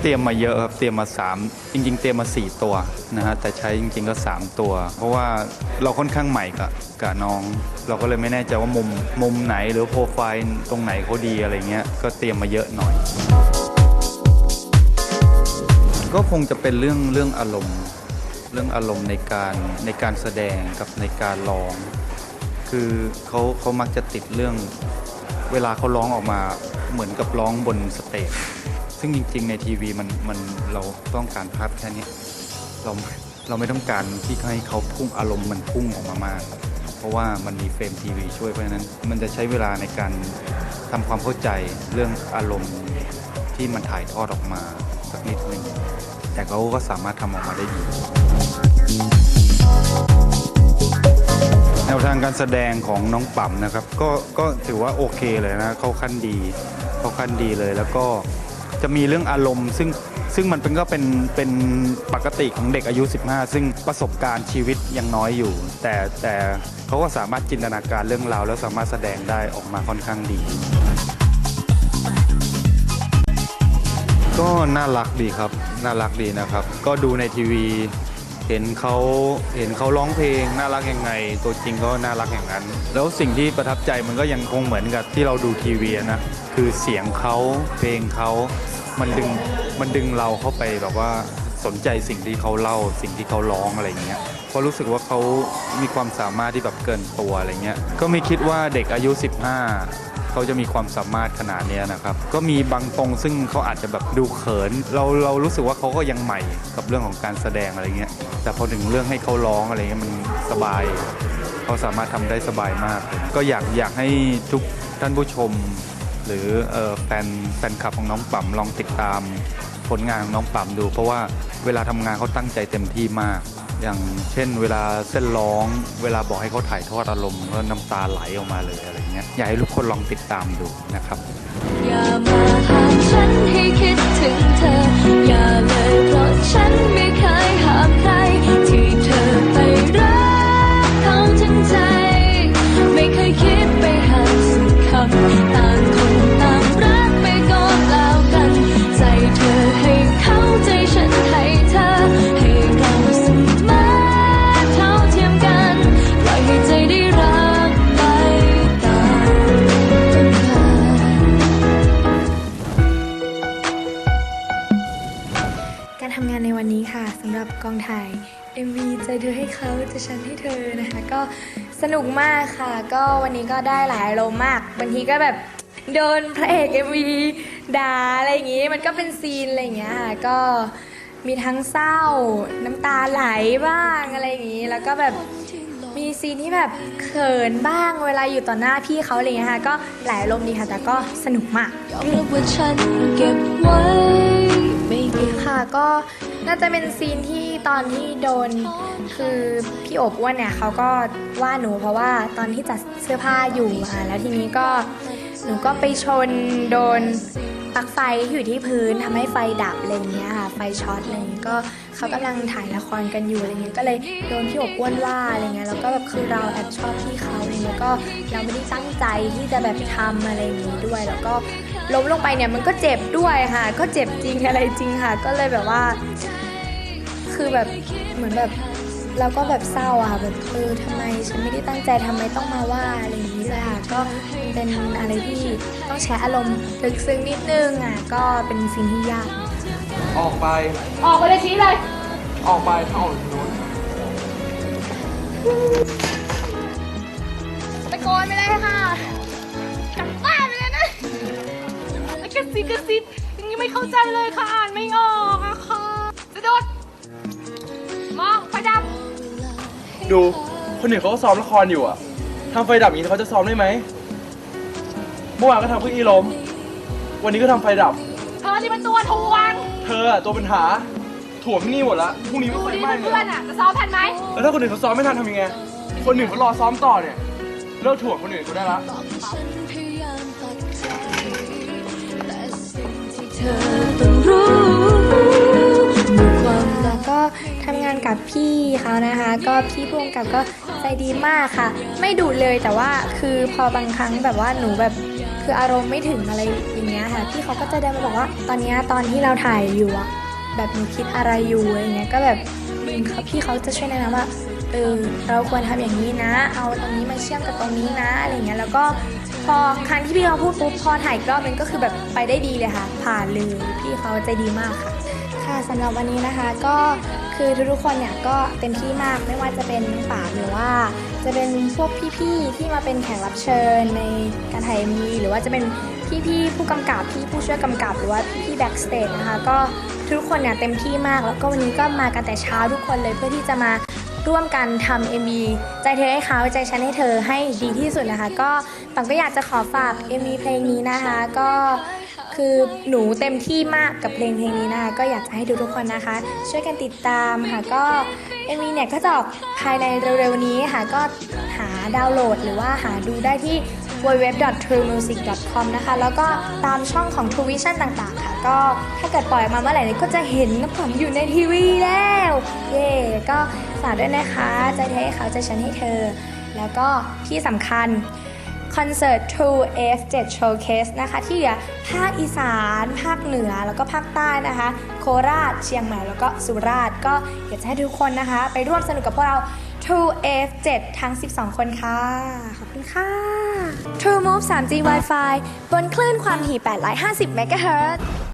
เตรียมมาเยอะครับเตรียมมา 3 จริง ๆ เตรียมมา 4 ตัวนะฮะแต่ใช้จริง ๆก็ 3 ตัว เพราะว่าเราค่อนข้างใหม่กับกับน้อง เราก็เลยไม่แน่ใจว่ามุมมุมไหนหรือโปรไฟล์ตรงไหนเขาดีอะไรเงี้ยก็เตรียมมาเยอะหน่อย ก็คงจะเป็นเรื่องเรื่องอารมณ์ เรื่องอารมณ์ในการในการแสดงกับในการร้อง คือเขาเขามักจะติดเรื่องเวลาเขาร้องออกมาเหมือนกับร้องบนสเตจ ซึ่งจริง ๆ ในทีวีมันมันเราต้องการภาพแค่นี้ เราเราไม่ต้องการที่ให้เขาพุ่งอารมณ์มันพุ่งออกมามาก เพราะว่ามันมีเฟรมทีวีช่วยเพราะฉะนั้น มันจะใช้เวลาในการทำความเข้าใจเรื่องอารมณ์ที่มันถ่ายทอดออกมาสักนิดนึงแต่เขาก็สามารถทำออกมาได้ดีแนวทางการแสดงของน้องปั๊มนะครับ ก็ก็ถือว่าโอเคเลยนะ เข้าขั้นดี เข้าขั้นดีเลยแล้วก็ จะมีเรื่องอารมณ์ ซึ่งซึ่งมันเป็นก็เป็นเป็นปกติของเด็กอายุ 15 ซึ่งประสบการณ์ชีวิตยังน้อยอยู่ แต่แต่เขาก็สามารถจินตนาการเรื่องราวแล้วสามารถแสดงได้ออกมาค่อนข้างดี ก็น่ารักดีครับ น่ารักดีนะครับ ก็ดูในทีวี เห็นเขาเห็นเขาร้องเพลงน่ารักยังไง ตัวจริงก็น่ารักอย่างนั้น แล้วสิ่งที่ประทับใจมันก็ยังคงเหมือนกับที่เราดูทีวีนะคือเสียงเขาเพลงเขามันดึงมันดึงเราเข้าไปแบบว่าสนใจสิ่งที่เขาเล่าสิ่งที่เขาร้องอะไรเงี้ยเพราะรู้สึกว่าเขามีความสามารถที่แบบเกินตัวอะไรเงี้ยก็ไม่คิดว่าเด็กอายุ 15 เขาจะมีความสามารถขนาดเนี้ยนะครับ ก็มีบางตรงซึ่งเขาอาจจะแบบดูเขิน เราเรารู้สึกว่าเขาก็ยังใหม่กับเรื่องของการแสดงอะไรเงี้ย แต่พอถึงเรื่องให้เขาร้องอะไรเงี้ยมันสบาย เขาสามารถทำได้สบายมาก ก็อยากอยากให้ทุกท่านผู้ชม หรือเอ่อแฟนแฟนคลับของน้องปั๊มลองติดตาม ผลงานของน้องปั๊มดู เพราะว่าเวลาทำงานเขาตั้งใจเต็มที่มาก อย่างเช่น เวลาเส้นร้อง เวลาบอกให้เขาถ่ายทอดอารมณ์ก็น้ำตาไหลออกมาเลยอะไรเงี้ยอยากให้ทุกคนลองติดตามดูนะครับ อย่ามาหาฉันให้คิดถึงเธอ องถ่าย MV ใจเธอให้เขาจะฉันให้เธอนะคะ ก็สนุกมากค่ะ ก็วันนี้ก็ได้หลายอารมณ์มากบางทีก็แบบโดนพระเอก MV ด่าอะไรอย่างงี้ มันก็เป็นซีนอะไรอย่างเงี้ยค่ะก็มีทั้งเศร้าน้ำตาไหลบ้างอะไรอย่างงี้ แล้วก็แบบมีซีนที่แบบเขินบ้างเวลาอยู่ต่อหน้าพี่เขาอะไรอย่างเงี้ยค่ะก็หลายอารมณ์ดีค่ะ แต่ก็สนุกมากยอมรับว่าฉันเก็บไว้ไม่เก็บค่ะก็ น่าจะเป็นซีนที่ตอนที่โดนคือพี่อบอ้วนเนี่ยเขาก็ว่าหนูเพราะว่าตอนที่จัดเสื้อผ้าอยู่อะแล้วทีนี้ก็หนูก็ไปชนโดนปลั๊กไฟที่อยู่ที่พื้นทำให้ไฟดับอะไรเงี้ยค่ะไฟช็อตอะไรเงี้ยก็เขากำลังถ่ายละครกันอยู่อะไรเงี้ยก็เลยโดนพี่อบอ้วนว่าอะไรเงี้ยแล้วก็แบบคือเราแอบชอบพี่เขาอะไรเงี้ยก็เราไม่ได้ตั้งใจที่จะแบบทำอะไรอย่างงี้ด้วย แล้วก็ล้มลงไปเนี่ยมันก็เจ็บด้วยค่ะ ก็เจ็บจริงอะไรจริงค่ะ ก็เลยแบบว่า คือแบบเหมือนแบบเราก็แบบเศร้าอะค่ะแบบเออทำไมฉันไม่ได้ตั้งใจทำไมต้องมาว่าอะไรอย่างนี้เลยค่ะก็เป็นอะไรที่ต้องใช้อารมณ์ลึกซึ้งนิดนึงอะก็เป็นสิ่งที่ยาก ออกไป ออกไปเลยชี้เลย ออกไปถ้าออกจากนู้นตะโกนไปเลยค่ะกลับบ้านไปเลยนะกระซิบกระซิบยังไม่เข้าใจเลยค่ะอ่านไม่ออก ดู คนอื่นเขาก็ซ้อมละครอยู่อะทำไฟดับอย่างนี้เขาจะซ้อมได้ไหม เมื่อวานก็ทำเพื่ออีล้ม วันนี้ก็ทำไฟดับ เธอที่เป็นตัวทวงเธออะตัวปัญหา ถ่วงที่นี่หมดละ พรุ่งนี้ดูไม่ไฟดิไหม้เลเพื่อนยๆอะจะซ้อมทันไหมแล้วถ้าคนอื่นเขาซ้อมไม่ทันทำยังไง คนอื่นเขารอซ้อมต่อเนี่ย เลิกถ่วงคนอื่นเขาได้ละ บอกให้ฉันพยายามตัดใจแต่สิ่งที่เธอต้องรู้ ทำงานกับพี่เขานะคะ ก็พี่พุ่งกับก็ใจดีมากค่ะ ไม่ดุเลยแต่ว่าคือพอบางครั้งแบบว่าหนูแบบคืออารมณ์ไม่ถึงอะไรอย่างเงี้ยค่ะพี่เขาก็จะเดินมาบอกว่า ตอนนี้ตอนที่เราถ่ายอยู่อะแบบหนูคิดอะไรอยู่อะไรเงี้ยก็แบบพี่เขาจะช่วยแนะนำว่าเออเราควรทำอย่างนี้นะ เอาตรงนี้มาเชื่อมกับตรงนี้นะอะไรเงี้ยแล้วก็พอครั้งที่พี่เขาพูดปุ๊บพอถ่ายรอบนึงก็คือแบบไปได้ดีเลยค่ะ ผ่านเลยพี่เขาใจดีมากค่ะ ค่ะสำหรับวันนี้นะคะ ก็ คือทุกๆคนเนี่ยก็เต็มที่มากไม่ว่าจะเป็นน้องป่าหรือว่า จะเป็นพวกพี่ๆที่มาเป็นแขกรับเชิญในการถ่ายมีหรือว่าจะเป็นพี่ๆผู้กำกับพี่ผู้ช่วยกำกับหรือว่าพี่ๆแบ็กสเตจนะคะก็ทุกคนเนี่ยเต็มที่มาก แล้วก็วันนี้ก็มากันแต่เช้าทุกคนเลยเพื่อที่จะมาร่วมกันทำ MV ใจเธอให้เขาใจฉันให้เธอให้ดีที่สุดนะคะ ก็ปังก็อยากจะขอฝาก MV เพลงนี้นะคะ ก็ คือหนูเต็มที่มากกับเพลงเพลงนี้นะคะก็อยากจะให้ทุกๆคนนะคะ ช่วยกันติดตามค่ะก็ MV เนี่ยก็จะออกภายในเร็วๆนี้ค่ะก็หาดาวน์โหลดหรือว่าหาดูได้ที่ www.truemusic.com นะคะ แล้วก็ตามช่องของ True Vision ต่างๆ ค่ะ ก็ถ้าเกิดปล่อยออกมาเมื่อไหร่เนี่ยก็จะเห็นน้ำผมอยู่ในทีวีแล้ว เย่ก็ฝากด้วยนะคะ ใจเธอให้เขาใจฉันให้เธอ แล้วก็ที่สำคัญ คอนเสิร์ต True F7 Showcase นะคะ ที่เหลือภาคอีสาน ภาคเหนือแล้วก็ภาคใต้นะคะ โคราช เชียงใหม่แล้วก็สุราษฎร์ก็อยากจะให้ทุกคนนะคะ ไปร่วมสนุกกับพวกเรา True F7 ทั้ง 12 คนค่ะ ขอบคุณค่ะ True Move 3G Wi-Fi บนคลื่นความถี่850 MHz